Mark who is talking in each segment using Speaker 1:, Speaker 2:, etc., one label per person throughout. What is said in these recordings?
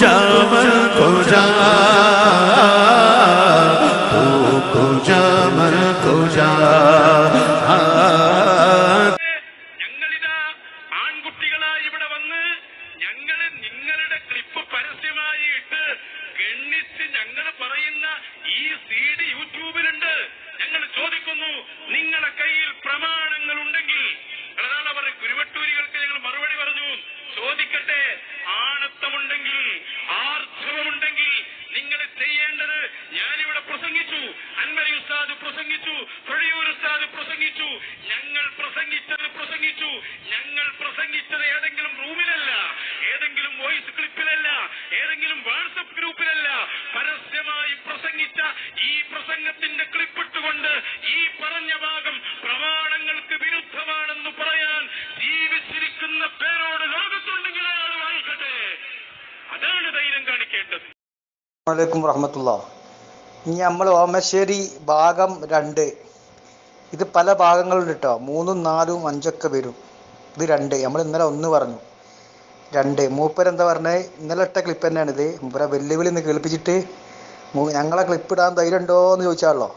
Speaker 1: জামাল। പ്രസംഗത്തിന്റെ ക്ലിപ്പിട്ടുകൊണ്ട് ഈ പറഞ്ഞ ഭാഗം പ്രമാണങ്ങൾക്ക് വിരുദ്ധമാണെന്ന് പറയാൻ ജീവിച്ചിരിക്കുന്ന പേരോട് ലോകത്തുണ്ടെങ്കിൽ അയാൾ വായിക്കട്ടെ. അതാണ് ധൈര്യം കാണിക്കേണ്ടത്.
Speaker 2: വലൈക്കും വറഹമത്തുള്ള ഇനി നമ്മൾ ഓമശ്ശേരി ഭാഗം രണ്ട്. ഇത് പല ഭാഗങ്ങളുണ്ട് കേട്ടോ മൂന്നും നാലും അഞ്ചൊക്കെ വരും. ഇത് രണ്ട്. നമ്മൾ ഇന്നലെ ഒന്ന് പറഞ്ഞു. രണ്ട്. മൂപ്പരെന്താ പറഞ്ഞത് ഇന്നലെ ഇട്ട ക്ലിപ്പ് തന്നെയാണിത്. മൂപ്പരെ വെല്ലുവിളി ഒന്ന് കേൾപ്പിച്ചിട്ട് ഞങ്ങളെ ക്ലിപ്പ് ഇടാൻ ധൈര്യം ഉണ്ടോ എന്ന് ചോദിച്ചാണല്ലോ.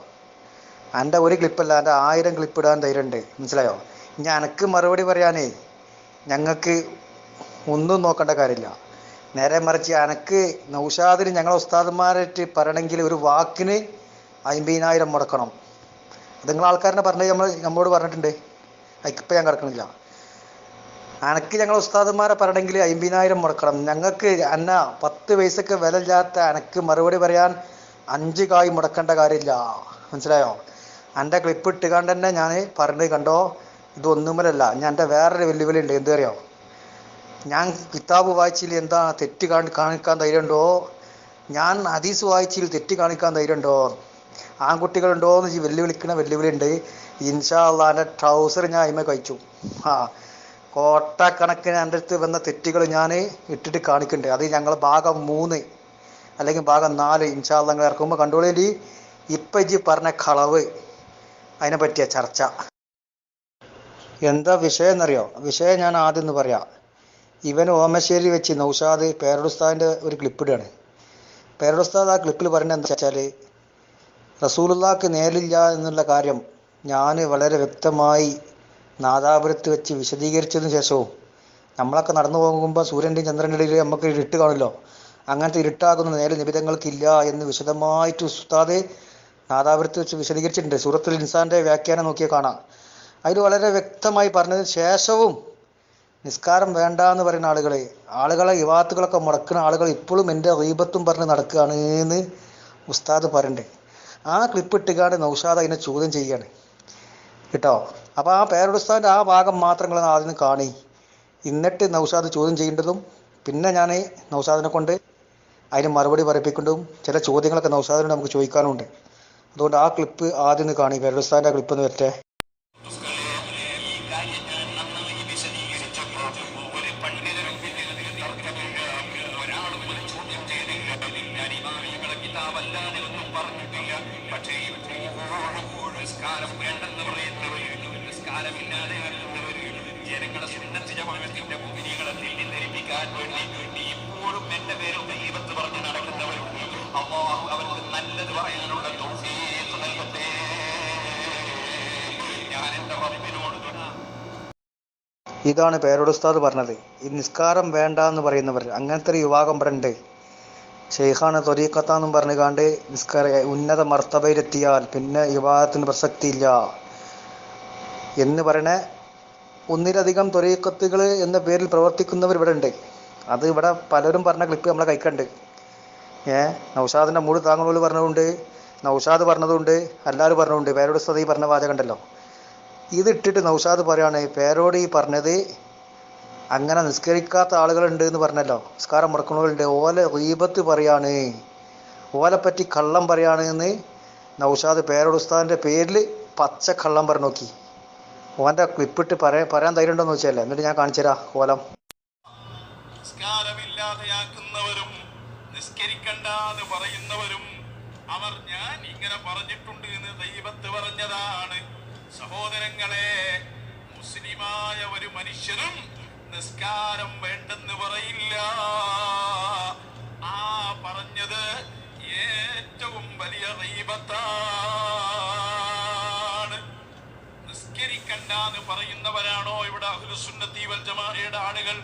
Speaker 2: എന്റെ ഒരു ക്ലിപ്പല്ല എന്റെ ആയിരം ക്ലിപ്പ് ഇടാൻ ധൈര്യം ഉണ്ട് മനസ്സിലായോ? ഇനി എനക്ക് മറുപടി പറയാനേ ഞങ്ങൾക്ക് ഒന്നും നോക്കേണ്ട കാര്യമില്ല. നേരെ മറിച്ച് എനക്ക് നൗഷാദിന് ഞങ്ങളെ ഉസ്താദന്മാരായിട്ട് പറയണമെങ്കിൽ ഒരു വാക്കിന് അമ്പതിനായിരം മുടക്കണം. അത് നിങ്ങൾ ആൾക്കാരനെ പറഞ്ഞത് നമ്മൾ നമ്മളോട് പറഞ്ഞിട്ടുണ്ട്. അതിക്കിപ്പോൾ ഞാൻ കിടക്കണില്ല. അനക്ക് ഞങ്ങൾ ഉസ്താദന്മാരെ പറയണമെങ്കിൽ അമ്പതിനായിരം മുടക്കണം. ഞങ്ങൾക്ക് അന്ന പത്ത് പൈസക്ക് വില ഇല്ലാത്ത അനക്ക് മറുപടി പറയാൻ അഞ്ച് കായ് മുടക്കേണ്ട കാര്യമില്ല. മനസ്സിലായോ? എന്റെ ക്ലിപ്പ് ഇട്ടുകാണ്ട് തന്നെ ഞാൻ പറഞ്ഞത് കണ്ടോ? ഇതൊന്നുമല്ല ഞാൻ എന്റെ വേറൊരു വെല്ലുവിളി ഉണ്ട്. എന്ത് അറിയോ ഞാൻ കിതാബ് വായിച്ചിൽ എന്താ തെറ്റ് കാണി കാണിക്കാൻ ധൈര്യമുണ്ടോ? ഞാൻ ഹദീസ് വായിച്ചിൽ തെറ്റ് കാണിക്കാൻ ധൈര്യമുണ്ടോ? ആൺകുട്ടികളുണ്ടോ എന്ന് വെല്ലുവിളിക്കണ വെല്ലുവിളി ഉണ്ട്. ഇൻഷാ അള്ളാന്റെ ട്രൗസർ ഞാൻ അതിമ കഴിച്ചു. ആ കോട്ടക്കണക്കിന് അടുത്ത് വന്ന തെറ്റുകൾ ഞാൻ ഇട്ടിട്ട് കാണിക്കുന്നുണ്ട് അത് ഞങ്ങൾ ഭാഗം മൂന്ന് അല്ലെങ്കിൽ ഭാഗം നാല് ഇൻഷാ ഞങ്ങൾ നിങ്ങൾ ഇറക്കുമ്പോൾ കണ്ടോളി ഇപ്പം ജി പറഞ്ഞ കളവ് അതിനെ പറ്റിയ ചർച്ച. എന്താ വിഷയം എന്നറിയോ? വിഷയം ഞാൻ ആദ്യം ഒന്ന് പറയാം. ഇവൻ ഓമശ്ശേരി വെച്ച് നൗഷാദ് പേരടുസ്താദിന്റെ ഒരു ക്ലിപ്പ് ഇടുകയാണ് പേരടുസ്താദ് ആ ക്ലിപ്പിൽ പറയുന്നത് എന്താ വെച്ചാൽ റസൂലുള്ളാക്ക് നേരില്ല എന്നുള്ള കാര്യം ഞാൻ വളരെ വ്യക്തമായി നാദാപുരത്ത് വെച്ച് വിശദീകരിച്ചതിന് ശേഷവും നമ്മളൊക്കെ നടന്നു പോകുമ്പോൾ സൂര്യന്റെയും ചന്ദ്രന്റെ ഇടയിൽ നമുക്ക് ഇരുട്ട് കാണില്ലോ അങ്ങനത്തെ ഇരുട്ടാകുന്ന നേരെ നിബിധങ്ങൾക്കില്ല എന്ന് വിശദമായിട്ട് ഉസ്താദ് നാദാപുരത്ത് വെച്ച് വിശദീകരിച്ചിട്ടുണ്ട്. സൂറത്തുൽ ഇൻസാന്റെ വ്യാഖ്യാനം നോക്കിയാൽ കാണാം. അതിൽ വളരെ വ്യക്തമായി പറഞ്ഞതിന് ശേഷവും നിസ്കാരം വേണ്ട എന്ന് പറയുന്ന ആളുകളെ ആളുകളെ യുവാത്തുകളൊക്കെ മുടക്കുന്ന ആളുകൾ ഇപ്പോഴും എന്റെ റീബത്തും പറഞ്ഞ് നടക്കുകയാണ് എന്ന് ഉസ്താദ് പറയണ്ടേ. ആ ക്ലിപ്പ് ഇട്ടുകാണ്ട് നൗഷാദ് അതിനെ ചോദ്യം ചെയ്യാണ്. കേട്ടോ? അപ്പോൾ ആ പേരുടെ ആ ഭാഗം മാത്രം നിങ്ങൾ ആദ്യം കാണി. എന്നിട്ട് നൗഷാദ് ചോദ്യം ചെയ്യേണ്ടതും പിന്നെ ഞാൻ നൗഷാദിനെ കൊണ്ട് അതിന് മറുപടി പറയിപ്പിക്കേണ്ടതും ചില ചോദ്യങ്ങളൊക്കെ നൗഷാദിനോട് നമുക്ക് ചോദിക്കാനുണ്ട്. അതുകൊണ്ട് ആ ക്ലിപ്പ് ആദ്യം കാണി പേരുടെ ക്ലിപ്പ് എന്ന് വരട്ടെ.
Speaker 1: എന്റെ പേരിൽ ദൈവത്ത് പറഞ്ഞ് നടക്കുന്നവരുണ്ട് അള്ളാഹു അവർക്ക് നല്ലത് പറയാനുള്ള നൽകട്ടെ. ഞാൻ എന്റെ
Speaker 2: ഇതാണ് പേരോട് ഉസ്താദ് പറഞ്ഞത്. ഈ നിസ്കാരം വേണ്ട എന്ന് പറയുന്നവർ അങ്ങനത്തെ ഒരു വിഭാഗം ഉണ്ട്. ഷെയ്ഖാണ് തൊരീക്കത്താന്നും പറഞ്ഞു കാണ്ട് നിസ്കാര ഉന്നത മർത്തബയിലെത്തിയാൽ പിന്നെ വിവാഹത്തിന് പ്രസക്തിയില്ല. എന്ന് പറയണ ഒന്നിലധികം തൊരീക്കത്തുകൾ എന്ന പേരിൽ പ്രവർത്തിക്കുന്നവർ ഇവിടെ ഉണ്ട്. അത് ഇവിടെ പലരും പറഞ്ഞ ക്ലിപ്പ് നമ്മളെ കൈക്കണ്ട്. ഏ? നൗഷാദിന്റെ മൂട് താങ്കളോട് പറഞ്ഞതുകൊണ്ട് നൗഷാദ് പറഞ്ഞതുകൊണ്ട് എല്ലാവരും പറഞ്ഞതുകൊണ്ട് പേരോട് സ്ഥതി പറഞ്ഞ വാചകം ഉണ്ടല്ലോ ഇത് ഇട്ടിട്ട് നൗഷാദ് പറയുകയാണ് പേരോട് ഈ പറഞ്ഞത് അങ്ങനെ നിസ്കരിക്കാത്ത ആളുകളുണ്ട് എന്ന് പറഞ്ഞല്ലോ. നിസ്കാരം മുടക്കുന്നവരുണ്ട് ഓല റീബത്ത് പറയാണ് ഓലെ പറ്റി കള്ളം പറയാണ് എന്ന് നൗഷാദ് പേരോട് ഉസ്താദിന്റെ പേരിൽ പച്ച കള്ളം പറഞ്ഞു നോക്കി. ഓന്റെ ക്ലിപ്പിട്ട് പറയാൻ പറയാൻ ധൈര്യം ഉണ്ടോ എന്ന് വെച്ചല്ലേ എന്നിട്ട് ഞാൻ കാണിച്ചു തരാം ഓലം.
Speaker 1: എന്ന് പറയുന്നവരും അവർ ഞാൻ ഇങ്ങനെ പറഞ്ഞിട്ടുണ്ട് എന്ന് ദൈവത്ത് പറഞ്ഞതാണ്. സഹോദരങ്ങളെ മുസ്ലിമായ ഒരു മനുഷ്യനും നിസ്കാരം വേണ്ടെന്ന് പറയില്ല. ആ പറഞ്ഞത് ഏറ്റവും വലിയ ദൈവത്താണ്. നിസ്കരിക്കണ്ട എന്ന് പറയുന്നവരാണോ ഇവിടെ അഹുലുസുന്നത്തി വൽ ജമാഅയുടെ ആളുകൾ?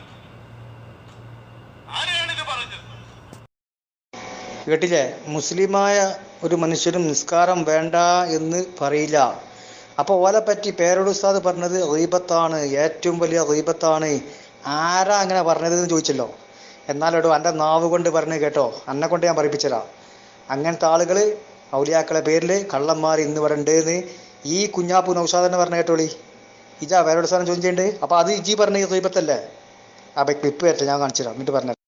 Speaker 2: കേട്ടില്ലേ? മുസ്ലിമായ ഒരു മനുഷ്യനും നിസ്കാരം വേണ്ട എന്ന് പറയില്ല. അപ്പോൾ ഓലെ പറ്റി പേരോട് ഉസ്താദ് പറഞ്ഞത് റീബത്താണ് ഏറ്റവും വലിയ റീബത്താണ് ആരാ അങ്ങനെ പറഞ്ഞത് എന്ന് ചോദിച്ചല്ലോ. എന്നാലെടോ എന്റെ നാവ് കൊണ്ട് പറഞ്ഞു കേട്ടോ. അന്നെ കൊണ്ട് ഞാൻ പറയിപ്പിച്ചതാ. അങ്ങനത്തെ ആളുകൾ ഔലിയാക്കളെ പേരിൽ കള്ളന്മാർ ഇന്ന് ഇവിടെ ഈ കുഞ്ഞാപ്പു നൗഷാദ് തന്നെ പറഞ്ഞ കേട്ടോളി. ഇജാ വേറെ ഒരു ചോദ്യം ചോദിച്ചിട്ടുണ്ട് അപ്പോൾ അത് ഇജി പറഞ്ഞ റീബത്തല്ലേ അപ്പം ക്ലിപ്പ് കേട്ടോ ഞാൻ കാണിച്ചു തരാം എന്നിട്ട് പറഞ്ഞു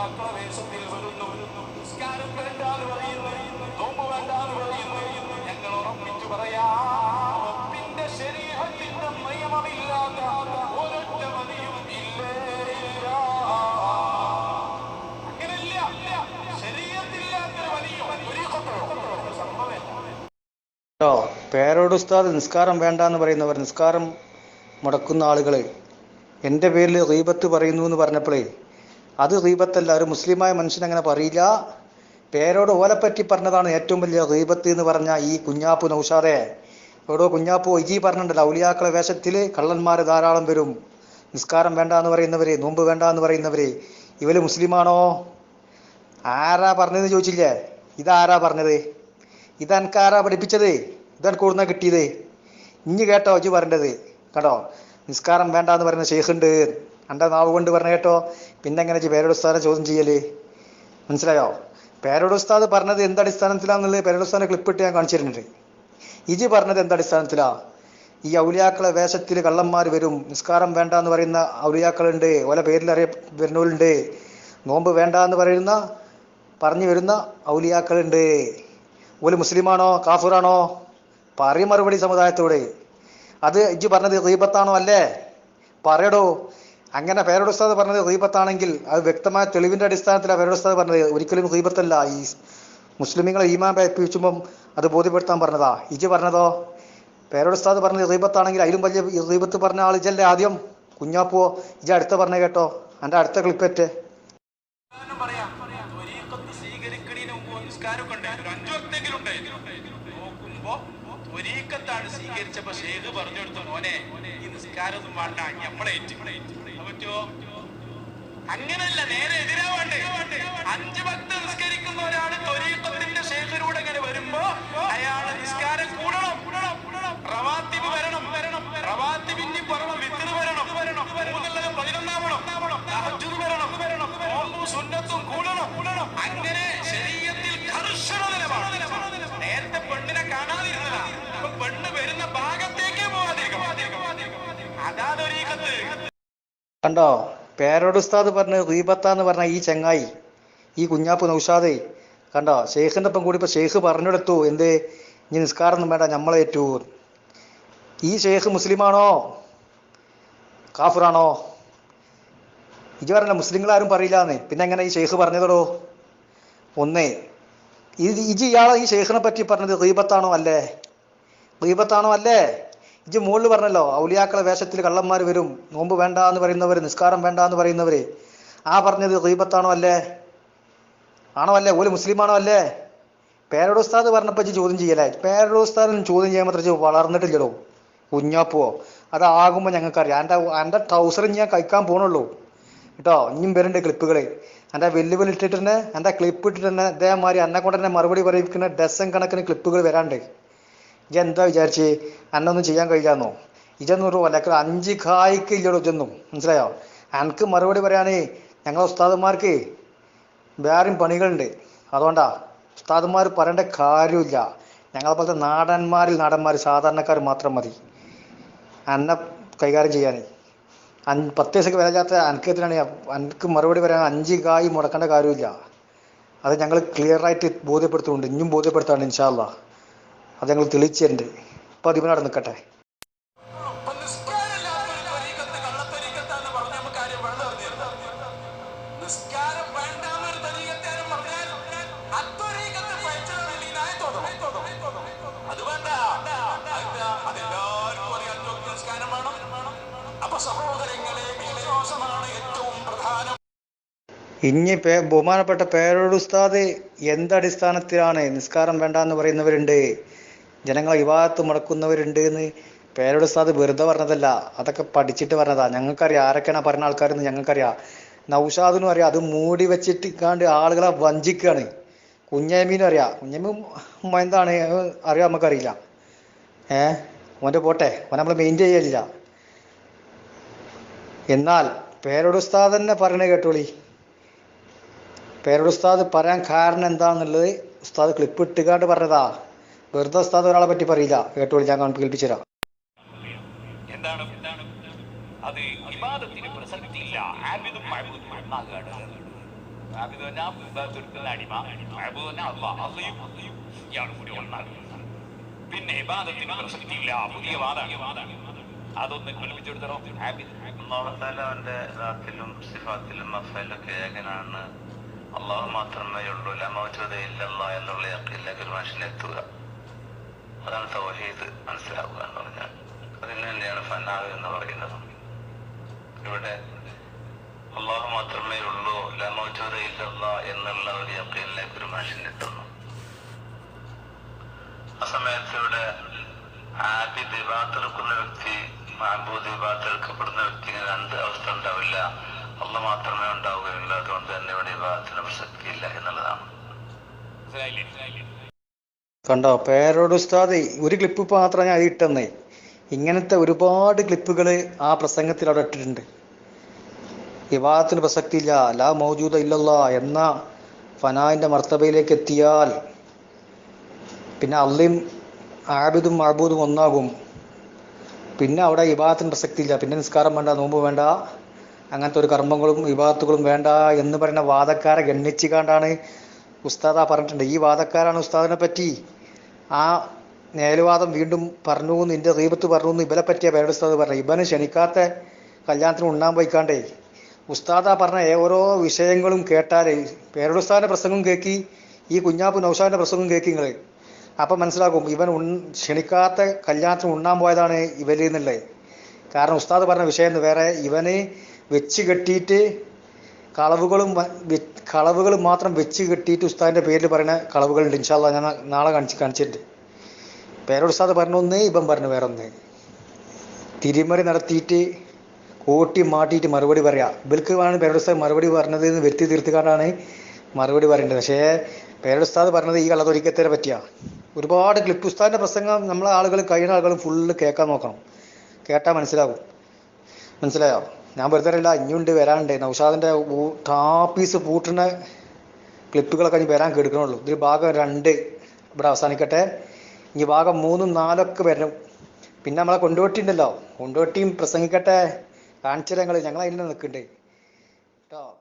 Speaker 1: വേഷത്തിൽ വരുന്നു. നിസ്കാരം വേണ്ടാന്ന് പറയുന്നു നോമ്പ് വേണ്ടാന്ന് പറയുന്നു ഞങ്ങൾ ഉറപ്പിച്ചു പറയാം റബ്ബിന്റെ ശരീരത്തിന്റെ നിയമമില്ലാത്ത ഒരൊറ്റ മതിയും ഇല്ലേ. ശരീരത്തില്ലാത്തൊരു വലിയ ഒരു സംഭവം
Speaker 2: കേട്ടോ പേരോട് ഉസ്താദ് നിസ്കാരം വേണ്ട എന്ന് പറയുന്നവർ നിസ്കാരം മുടക്കുന്ന ആളുകൾ എന്റെ പേരിൽ റീബത്ത് പറയുന്നു എന്ന് പറഞ്ഞപ്പോഴേ അത് റീബത്തല്ല ഒരു മുസ്ലിമായ മനുഷ്യൻ അങ്ങനെ പറയില്ല. പേരോട് ഓലെപ്പറ്റി പറഞ്ഞതാണ് ഏറ്റവും വലിയ റീബത്ത് എന്ന് പറഞ്ഞ ഈ കുഞ്ഞാപ്പു നൗഷാദെ. എവിടോ കുഞ്ഞാപ്പു ഇജി പറഞ്ഞിട്ടുണ്ടല്ലോ ഔലിയാക്കളെ വേഷത്തിൽ കള്ളന്മാർ ധാരാളം വരും. നിസ്കാരം വേണ്ട എന്ന് പറയുന്നവര് നോമ്പ് വേണ്ട എന്ന് പറയുന്നവര് ഇവർ മുസ്ലിമാണോ? ആരാ പറഞ്ഞതെന്ന് ചോദിച്ചില്ലേ? ഇതാരാ പറഞ്ഞത്? ഇതെനക്കാരാ പഠിപ്പിച്ചത്? ഇതെനക്ക് കൂടുന്ന കിട്ടിയത്? ഇഞ്ഞ് കേട്ടോ ഇജ്ജ് പറഞ്ഞത് കേട്ടോ നിസ്കാരം വേണ്ട എന്ന് പറയുന്ന ഷെയ്ഖുണ്ട് എന്റെ നാവ് കൊണ്ട് പറഞ്ഞ കേട്ടോ. പിന്നെ എങ്ങനെ ഇജ്ജ് പേരോട് ഉസ്താദിനെ ചോദ്യം ചെയ്യൽ? മനസ്സിലായോ? പേരോട് ഉസ്താദ് പറഞ്ഞത് എന്ത് അടിസ്ഥാനത്തിലാന്നുള്ളത് പേരോട് ഉസ്താദിനെ ക്ലിപ്പിട്ട് ഞാൻ കാണിച്ചിട്ടുണ്ട് ഇജി പറഞ്ഞത് എന്ത് അടിസ്ഥാനത്തിലാ ഈ ഔലിയാക്കളെ വേഷത്തിൽ കള്ളന്മാർ വരും നിസ്കാരം വേണ്ട എന്ന് പറയുന്ന ഔലിയാക്കളുണ്ട് ഓല പേരിൽ അറിയ വരുന്നവരുണ്ട് നോമ്പ് വേണ്ട എന്ന് പറയുന്ന പറഞ്ഞു വരുന്ന ഔലിയാക്കളുണ്ട്. ഓൽ മുസ്ലിമാണോ കാഫുറാണോ? പറയും മറുപടി സമുദായത്തോട്. അത് ഇജ്ജ് പറഞ്ഞത് ദീപത്താണോ അല്ലേ? പറയടോ. അങ്ങനെ പേരോട് ഉസ്താദ് പറഞ്ഞത് റീബത്താണെങ്കിൽ അത് വ്യക്തമായ തെളിവിന്റെ അടിസ്ഥാനത്തിലാണ് പേരോട് ഉസ്താദ് പറഞ്ഞത്. ഒരിക്കലും റീബത്തല്ല ഈ മുസ്ലിമീങ്ങളെ ഈമാൻ പേപ്പിച്ചുമ്പം അത് ബോധ്യപ്പെടുത്താൻ പറഞ്ഞതാ. ഇജ് പറഞ്ഞതോ? പേരോട് ഉസ്താദ് പറഞ്ഞത് റീബത്താണെങ്കിൽ അതിലും വലിയ റീബത്ത് പറഞ്ഞ ആൾ ഇജല്ലേ ആദ്യം? കുഞ്ഞാപ്പോ ഇജ അടുത്ത പറഞ്ഞ കേട്ടോ. എന്റെ അടുത്ത ക്ലിപ്പറ്റ്.
Speaker 1: സ്വീകരിച്ചപ്പോ ഷേഖ് പറഞ്ഞു കൊടുത്തു മോനെ ഈ നിസ്കാരമൊന്നും വേണ്ട. ഞമ്മളെ പറ്റുമോ അങ്ങനല്ല നേരെ എതിരാവാണ്ട്. അഞ്ച് ഭക്ത നിസ്കരിക്കുന്ന ഒരാൾ ത്വരീഖത്തിന്റെ ശേഖരൂടെ ഇങ്ങനെ വരുമ്പോ
Speaker 2: കണ്ടോ? പേരോട് ഉസ്താദ് പറഞ്ഞ് റീബത്ത എന്ന് പറഞ്ഞ ഈ ചെങ്ങായി ഈ കുഞ്ഞാപ്പ് നൗഷാദേ കണ്ടോ? ഷെയ്ഖിന്റെ ഒപ്പം കൂടി ഇപ്പോൾ ഷെയ്ഖ് പറഞ്ഞെടുത്തു എന്ത്? ഇനി നിസ്കാരമൊന്നും വേണ്ട നമ്മളെ ഏറ്റു. ഈ ഷെയ്ഖ് മുസ്ലിമാണോ? കാഫിറാണോ? ഇജ് പറഞ്ഞ മുസ്ലിങ്ങളാരും പറയില്ലാന്ന്. പിന്നെ എങ്ങനെ ഈ ഷെയ്ഖ് പറഞ്ഞതോ ഒന്നേ ഇത് ഇജ് ഇയാളെ ഈ ഷെയ്ഖിനെ പറ്റി പറഞ്ഞത് റീബത്താണോ അല്ലേ? റീബത്താണോ അല്ലേ? ഇജ് മുകളിൽ പറഞ്ഞല്ലോ ഔലിയാക്കളെ വേഷത്തിൽ കള്ളന്മാർ വരും നോമ്പ് വേണ്ട എന്ന് പറയുന്നവർ നിസ്കാരം വേണ്ട എന്ന് പറയുന്നവർ ആ പറഞ്ഞത് റീബത്താണോ അല്ലേ? ആണോ അല്ലേ? ഒരു മുസ്ലിമാണോ അല്ലേ? പേരോട് ഉസ്താദ് പറഞ്ഞപ്പോൾ ചോദ്യം ചെയ്യലേ പേരോട് ഉസ്താദിന് ചോദ്യം ചെയ്യാൻ മാത്രം വളർന്നിട്ടില്ലടോ കുഞ്ഞാപ്പോ അതാകുമ്പോൾ ഞങ്ങൾക്കറിയാം. എന്റെ എന്റെ ട്രൗസർ ഞാൻ കഴിക്കാൻ പോകണുള്ളൂ കേട്ടോ ഇനിയും വരുന്നുണ്ട് ക്ലിപ്പുകൾ എന്റെ വെല്ലുവിളി ഇട്ടിട്ട് തന്നെ എന്റെ ക്ലിപ്പ് ഇട്ടിട്ട് തന്നെ ഇതേമാതിരി എന്നെ കൊണ്ട് തന്നെ മറുപടി പറയിക്കുന്ന ഡസൻ കണക്കിന് ക്ലിപ്പുകൾ വരാണ്ട്. ഇജ എന്താ വിചാരിച്ച്? അന്നൊന്നും ചെയ്യാൻ കഴിയാന്നോ ഇജൊന്നും വല്ലക്ക അഞ്ച് കായ്ക്ക് ഇല്ലടോ ഇജൊന്നും മനസ്സിലായോ? അനക്ക് മറുപടി പറയാനേ ഞങ്ങളെ ഉസ്താദന്മാർക്ക് വേറെയും പണികളുണ്ട്. അതുകൊണ്ടാ ഉസ്താദന്മാർ പറയേണ്ട കാര്യമില്ല. ഞങ്ങളെ പോലത്തെ നാടന്മാരിൽ നാടന്മാർ സാധാരണക്കാർ മാത്രം മതി. അന്ന കൈകാര്യം ചെയ്യാനേ. അഞ്ച് പത്ത് ദിവസമൊക്കെ വിലയില്ലാത്ത അനക്കത്തിനാണ് അനക്ക് മറുപടി പറയാൻ അഞ്ച് കായ് മുടക്കേണ്ട കാര്യമില്ല. അത് ഞങ്ങൾ ക്ലിയറായിട്ട് ബോധ്യപ്പെടുത്തുന്നുണ്ട്. ഇനിയും ബോധ്യപ്പെടുത്താണ് ഇൻഷാല്ല അത് ഞങ്ങൾ തെളിയിച്ചിട്ടുണ്ട് ഇപ്പം അതിമനോട് നിൽക്കട്ടെ
Speaker 1: അപ്പൊ നിസ്കാരമില്ലാത്തൊരു ത്വരീഖത്ത് കള്ളത്വരീഖത്താന്ന് പറഞ്ഞ നമുക്ക് ആരും വെള്ളം എറിഞ്ഞിരുന്നു. നിസ്കാരം വേണ്ടാന്നൊരു ത്വരീഖത്തുകാരൻ പറഞ്ഞാൽ അത്വരീഖത്ത് പയറ്റാൻ വേണ്ടി ന്യായത്തോടും. അത് വേണ്ട. അതെന്താ? അതെല്ലാവർക്കും അറിയാം അഞ്ചോക്തി നിസ്കാരം വേണം. സഹോദരങ്ങളെ വിശ്വാസമാണ് ഏറ്റവും പ്രധാനം
Speaker 2: ഇനി പേ ബഹുമാനപ്പെട്ട പേരോട് ഉസ്താദ് എന്തടിസ്ഥാനത്തിലാണ് നിസ്കാരം വേണ്ട എന്ന് പറയുന്നവരുണ്ട് ജനങ്ങളെ വിവാഹത്ത് മുടക്കുന്നവരുണ്ട് എന്ന് പേരോട് ഉസ്താദ് വെറുതെ പറഞ്ഞതല്ല. അതൊക്കെ പഠിച്ചിട്ട് പറഞ്ഞതാ. ഞങ്ങൾക്കറിയാം ആരൊക്കെയാണ് പറഞ്ഞ ആൾക്കാരെന്ന് ഞങ്ങൾക്കറിയാം. നൗഷാദിനും അറിയാം. അത് മൂടി വെച്ചിട്ട് കാണ്ട് ആളുകളെ വഞ്ചിക്കുകയാണ് കുഞ്ഞേമീനും അറിയാം. കുഞ്ഞേമീൻ എന്താണ്? അറിയാം? നമുക്കറിയില്ല. ഏ? ഓന്റെ പോട്ടെ. ഓൻ നമ്മൾ മെയിന്റെയിൻ ചെയ്യലില്ല. എന്നാൽ പേരോട് ഉസ്താദ് തന്നെ പറയണ കേട്ടോളി. പേരോട് ഉസ്താദ് പറയാൻ കാരണം എന്താണെന്നുള്ളത് ഉസ്താദ് ക്ലിപ്പ് ഇട്ടുകാണ്ട് പറഞ്ഞതാ. വെറുതെ ഉസ്താദ് ഒരാളെ പറ്റി പറയില്ല. കേട്ടോളി ഞാൻ കാണിപ്പ് കേൾപ്പിച്ചു തരാം
Speaker 1: എന്താണ്? എന്താണ് അത് വിവാദത്തിന് പ്രസക്തിയില്ല. ആബിദും മഹബൂദും ഒന്നാകാണ് ആബിദ് പറഞ്ഞാൽ വിവാദത്തെടുക്കുന്ന അടിമ. മഹബൂദ് പറഞ്ഞാൽ അള്ളാ അള്ളയും ഇയാളും കൂടി ഒന്നാകും പിന്നെ വിവാദത്തിന് പ്രസക്തിയില്ല. പുതിയ വാദമാണ് അതൊന്ന് ആബിദ്.
Speaker 3: അവന്റെ സിഫാത്തിലും ഏകനാണ് അള്ളാഹു മാത്രമേ ഉള്ളൂ. ലമോചതയില്ലല്ല എന്നുള്ള യക്കീലേക്ക് ഒരു മനുഷ്യനെത്തുക അതാണ് തൗഹീദ് മനസ്സിലാവുക എന്ന് പറഞ്ഞാൽ അതിന് തന്നെയാണ് ഫനാഹ് എന്ന് പറയുന്നത്. ഇവിടെ അള്ളാഹു മാത്രമേ ഉള്ളൂ ലമോചതയില്ലല്ല എന്നുള്ള ഒരു യക്കീനിലേക്ക് ഒരു മനുഷ്യൻ എത്തുന്നു. ആ സമയത്ത് ഇവിടെ ആബി ദിവാത്തെടുക്കുന്ന വ്യക്തി മാബൂദ് വ്യക്തി വ്യക്തിക്ക് രണ്ട് അവസ്ഥ ഉണ്ടാവില്ല. അള്ള മാത്രമേ ഉണ്ടാവുകയുള്ളൂ. അതുകൊണ്ട് തന്നെ ഇവിടെ വിവാഹത്തിന് പ്രസക്തിയില്ല എന്നുള്ളതാണ്.
Speaker 2: കണ്ടോ പേരോട് ഉസ്താദ് ഒരു ക്ലിപ്പ് മാത്രം ഞാൻ ഇട്ടെന്നേ. ഇങ്ങനത്തെ ഒരുപാട് ക്ലിപ്പുകൾ ആ പ്രസംഗത്തിൽ അവിടെ ഇട്ടിട്ടുണ്ട്. വിവാഹത്തിന് പ്രസക്തിയില്ല. ലാ മൗജൂദ ഇല്ലല്ല എന്ന ഫനാന്റെ മർത്തബയിലേക്ക് എത്തിയാൽ പിന്നെ അള്ളിയും ആബിദും മഹബൂദും ഒന്നാകും. പിന്നെ അവിടെ വിവാഹത്തിന് പ്രസക്തിയില്ല. പിന്നെ നിസ്കാരം വേണ്ട നോമ്പ് വേണ്ട അങ്ങനത്തെ ഒരു കർമ്മങ്ങളും വിവാഹത്തുകളും വേണ്ട എന്ന് പറയുന്ന വാദക്കാരെ ഗണ്ണിച്ചു കണ്ടാണ് ഉസ്താദ പറഞ്ഞിട്ടുണ്ട്. ഈ വാദക്കാരാണ് ഉസ്താദിനെ പറ്റി ആ നേലുവാദം വീണ്ടും പറഞ്ഞു നിന്റെ റീബത്ത് പറഞ്ഞു എന്ന് ഇവനെ പറ്റിയ പേരുടെ ഉസ്താദ് പറഞ്ഞു. ഇവന് ക്ഷണിക്കാത്ത കല്യാണത്തിന് ഉണ്ണാൻ പോയിക്കാണ്ടേ. ഉസ്താദ പറഞ്ഞ ഓരോ വിഷയങ്ങളും കേട്ടാലേ പേരുടെ ഉസ്താദിന്റെ പ്രസംഗം കേൾക്കി ഈ കുഞ്ഞാപ്പു നൗഷാദിന്റെ പ്രസംഗം കേൾക്കി നിങ്ങൾ അപ്പം മനസ്സിലാക്കും ഇവൻ ഉൺ ക്ഷണിക്കാത്ത കല്യാണത്തിന് ഉണ്ണാൻ പോയതാണ് ഇവരിൽ നിന്നുള്ളത് കാരണം ഉസ്താദ് പറഞ്ഞ വിഷയം എന്ന് വേറെ ഇവന് വെച്ച് കെട്ടിയിട്ട് കളവുകളും കളവുകൾ മാത്രം വെച്ച് കെട്ടിയിട്ട് ഉസ്താദിന്റെ പേരിൽ പറയുന്ന കളവുകളുണ്ട്. ഇൻഷാല്ല ഞാൻ നാളെ കാണിച്ച് കാണിച്ചിട്ടുണ്ട്. പേരോട് ഉസ്താദ് പറഞ്ഞ ഒന്നേ ഇപ്പം പറഞ്ഞു വേറെ ഒന്ന് തിരിമറി നടത്തിയിട്ട് കൂട്ടി മാട്ടിയിട്ട് മറുപടി പറയാം. ഇവർക്ക് വേണം പേരോട് ഉസ്താദ് മറുപടി പറഞ്ഞത് എന്ന് വ്യക്തി തീർത്തുകൊണ്ടാണ് മറുപടി പറയേണ്ടത്. പക്ഷേ പേരോട് ഉസ്താദ് പറഞ്ഞത് ഈ കള്ളത്തൊരിക്കത്തിനെ പറ്റിയാ. ഒരുപാട് ക്ലിപ്പ് ഉസ്താദിന്റെ പ്രസംഗം നമ്മളെ ആളുകൾ കഴിയുന്ന ആളുകളും ഫുള്ള് കേൾക്കാൻ നോക്കണം. കേട്ടാൽ മനസ്സിലാകും മനസ്സിലായോ? ഞാൻ വെറുതെ അല്ല ഇനിയുണ്ട് വരാനുണ്ട്. നൗഷാദിന്റെ ഊ- ടാപ്പീസ് പൂട്ടുന്ന ക്ലിപ്പുകളൊക്കെ ഇനി വരാൻ കെടുക്കണുള്ളൂ. ഇതിൽ ഭാഗം രണ്ട് ഇവിടെ അവസാനിക്കട്ടെ. ഇനി ഭാഗം മൂന്നും നാലൊക്കെ വരണം പിന്നെ നമ്മളെ കൊണ്ടുപോട്ടിണ്ടല്ലോ കൊണ്ടുപോട്ടിയും പ്രസംഗിക്കട്ടെ. കാണിച്ചു ഞങ്ങൾ ഞങ്ങൾ അതിൽ നിൽക്കുന്നുണ്ട് കേട്ടോ